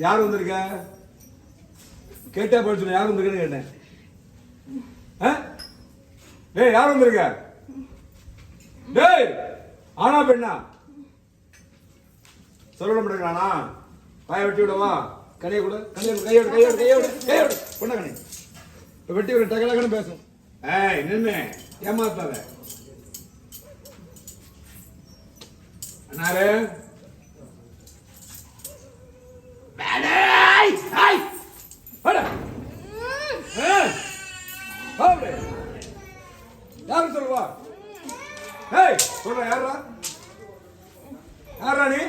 யார் வந்திருக்க? கேட்டா போய் யார் வந்திருக்கன்னு கேட்டேன். ஆ? டேய் யார் வந்திருக்க? டேய் ஆனா பெண்ணா? சொல்ல மாட்டேங்கிறானா வாயை வெட்டி விடவா கடையை கூட கையோடு கையோடு கையோடு கையோடு கையோடு பொண்ண கணி இப்போ வெட்டி விட டகலகன்னு பேசும். ஏய் நின்று ஏமாத்தாத. அண்ணாரு ஏய், ஏய், வாடா. ஏய், வா அப்படியே. யாரு சொல்லுவா? ஏய் சொல்ற யாரா யாரா நீ?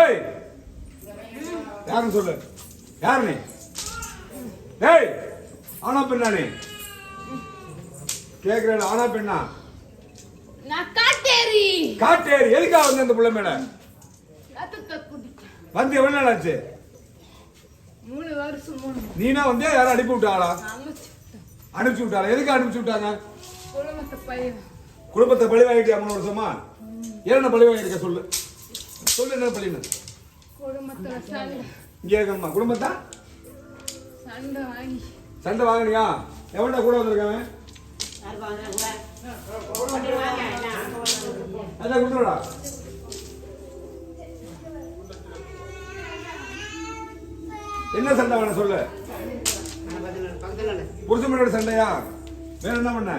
ஏய். யாருன்னு சொல்லு? யார் நீ? ஏய் ஆனா பெண்ணா நீ? கேக்குறேன் ஆனா பெண்ணா? காட்டேரி. காட்டேரி எதுக்காக வந்து அந்த புள்ள குடிக்க வந்து எவ்வளவு நாள் ஆச்சு? மூணு வருஷம் மூணு. நீனா வந்து யாரும் அனுப்பி விட்டாளா? அனுப்பிச்சு விட்டாளா? எதுக்கு அனுப்பிச்சு விட்டாங்க? குடும்பத்தை பையன் குடும்பத்தை பழி வாங்கிட்டியா மூணு வருஷமா? என்ன பழி வாங்கியிருக்க சொல்லு. சொல்லு என்ன சண்டை. இங்கே இருக்கணுமா குடும்பத்தா? சண்டை வாங்கி. சண்டை வாங்கினியா? எவன்டா கூட வந்திருக்காங்க அதான் கொடுத்துடா என்ன சண்டை வேணும் சொல்லு. புருஷனோட சண்டையா? வேற என்ன பண்ண?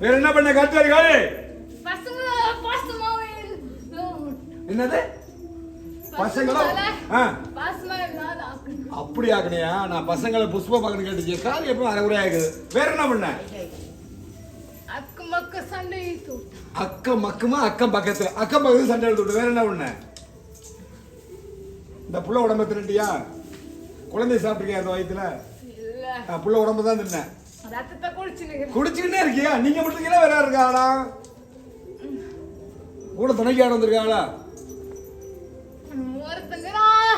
வேற என்ன பண்ண? பாசமாவே என்னது? பசங்களா? அப்படி ஆக்கணியா? நான் பசங்களை புஷ்ப பார்க்கணும் கேட்டுச்சு. கால் எப்பவும் அரைகுறையா இருக்குது. வேற என்ன பண்ண? அக்கு மக்க சண்டை அக்கம் மக்குமா அக்கம் பக்கத்துல. அக்கம் பக்கத்துல சண்டை எடுத்து வேற என்ன பண்ண? இந்த புள்ள உடம்ப தின்னுட்டியா? குழந்தை சாப்பிட்டுருக்கியா அந்த ஆ, புள்ள உடம்பு தான் தின்ன. குடிச்சுக்கிட்டே இருக்கியா? நீங்க மட்டும் இருக்கீங்களா வேற இருக்காளா? கூட துணைக்கு யாரும் வந்திருக்காளா?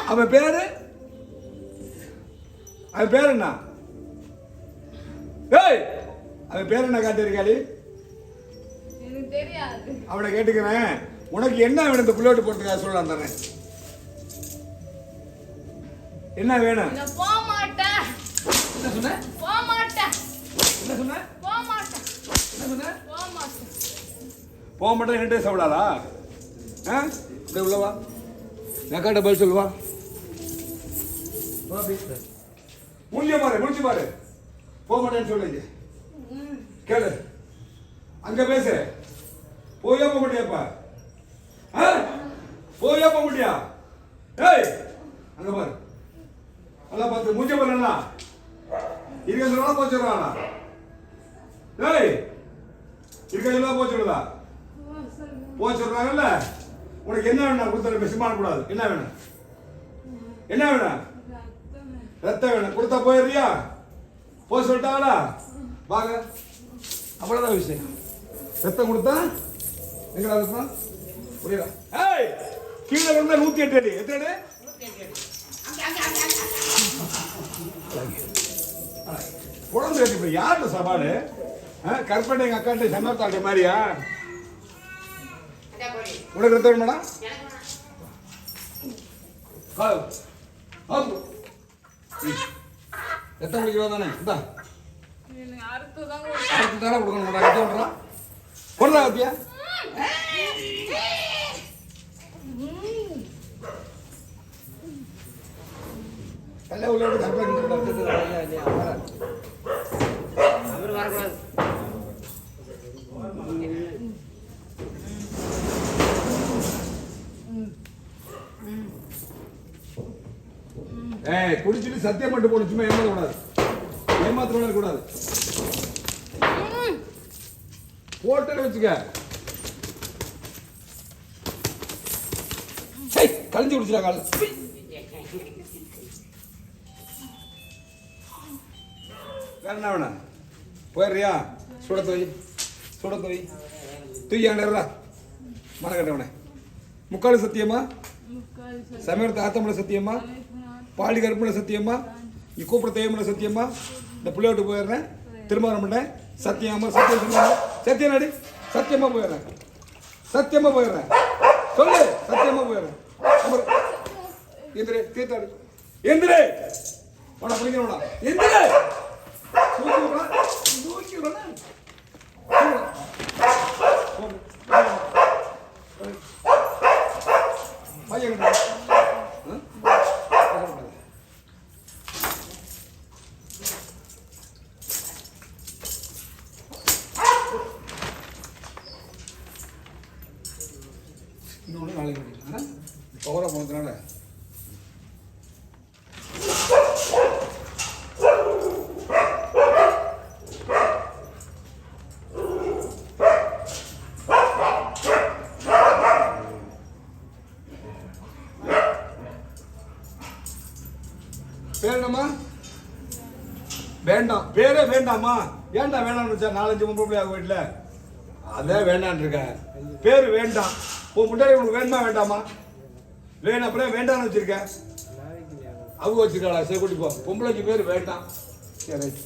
அவன் பேரு? அவன் பேர் என்ன? ஏய் அவன் பேர் என்ன தெரியாது. அவனை கேட்டுக்கிறேன். உனக்கு என்ன வேணும் இந்த புள்ளோட்டு போட்டுருக்கா சொல்ல தரேன். என்ன வேணும்? நான் போக மாட்டேன். என்ன சொன்ன? போக மாட்டேன். என்ன சொன்ன? போக மாட்டேன். என்ன சொன்ன? போக மாட்டேன். போக மாட்டேன் என்கிட்ட சாப்பிடாதா? ஆ? இப்படி உள்ளவா நக்காட்ட பதில் சொல்லுவா? மூலிய பாரு முடிச்சு பாரு. போக மாட்டேன்னு சொல்லுங்க கேளு. அங்க பேசு. போயா போக முடியாப்பா? போயா போக முடியா ஏய் அங்க பாரு. நல்லா பார்த்து மூஞ்ச பண்ணா நல்லா இருக்க சொல்லுவா போச்சுடுவானா ஏய் இருக்க சொல்லுவா போச்சுடுதா போச்சுடுறாங்கல்ல உனக்கு என்ன வேணும்? கொடுத்தா பெருசுமான கூடாது என்ன வேணும்? என்ன வேணும்? ரத்தம் வேணும். கொடுத்தா போயிடுறியா? போய் சொல்லிட்டாங்களா? வாங்க. அவ்வளோதான் விஷயம். ரத்தம் கொடுத்தா? எங்கடா ரத்தம்? புரியல. ஏய் கீழே விழுந்தா நூத்தி எட்டு அடி. எத்தனை குழந்தை கட்டி இப்ப யார்கிட்ட சவாலு? ஆ, கற்பனை எங்கள் அக்காண்ட சன்னத்தாண்ட மாதிரியா? உனக்கு எடுத்து மேடம் கால். ஆப்பு. ம். தானே இந்தா. அறுத்து தானே கொடுக்கணும் ரத்தம் விட்றா கொடுறா பார்த்தியா கல்ல உள்ள விட்டு கற்பனை கிட்ட ரத்தத்தை ஐயா, ஐயா, வர. அவர் வரக்கூடாது ஏய் குடிச்சிட்டு சத்தியம் மட்டும் போடு சும்மா ஏமாத்த கூடாது ஏமாத்த கூடாது போட்டு வச்சுக்க சை கழிஞ்சு குடிச்சிடா கால வேற என்ன போயிடுறியா சுட தோய் சுட தோய் தூயாண்டா மனக்கட்டவனே முக்கால் சத்தியமா? முக்கால் சமயத்து சத்தியம்மா சத்தியமா? பாடி கருப்புல சத்தியமா? நீ கூப்பிட தேயமல சத்தியமா? இந்த பிள்ளையோட்டு போயிடுறேன். திரும்ப பண்ணேன். மாட்டேன் சத்தியமா சத்தியம் சொல்லாம சத்தியம் நடி சத்தியமா போயிடுறேன். சத்தியமா போயிடுறேன். சொல்லு சத்தியமா போயிடுறேன். எந்திரே தீர்த்தாடு எந்திரே உனக்கு பிடிக்கணும்டா எந்திரே தூக்கி விடா தூக்கி விடா பையன் பேர் வேண்டாம். பேரே வேண்டாமா ஏன்டா வேண்டாம்னு சார் நாலஞ்சு பொம்பளை பிள்ளையாக வீட்டில் அதே வேண்டான்னு இருக்க. பேர் வேண்டாம். உன் முன்னாடி உனக்கு வேணுமா வேண்டாமா? வேணும் அப்புறம் வேண்டாம்னு வச்சிருக்கேன் அவங்க வச்சிருக்காளா? சரி கூட்டி போ. பொம்பளைக்கு பேர் வேண்டாம். சரி ரைட்.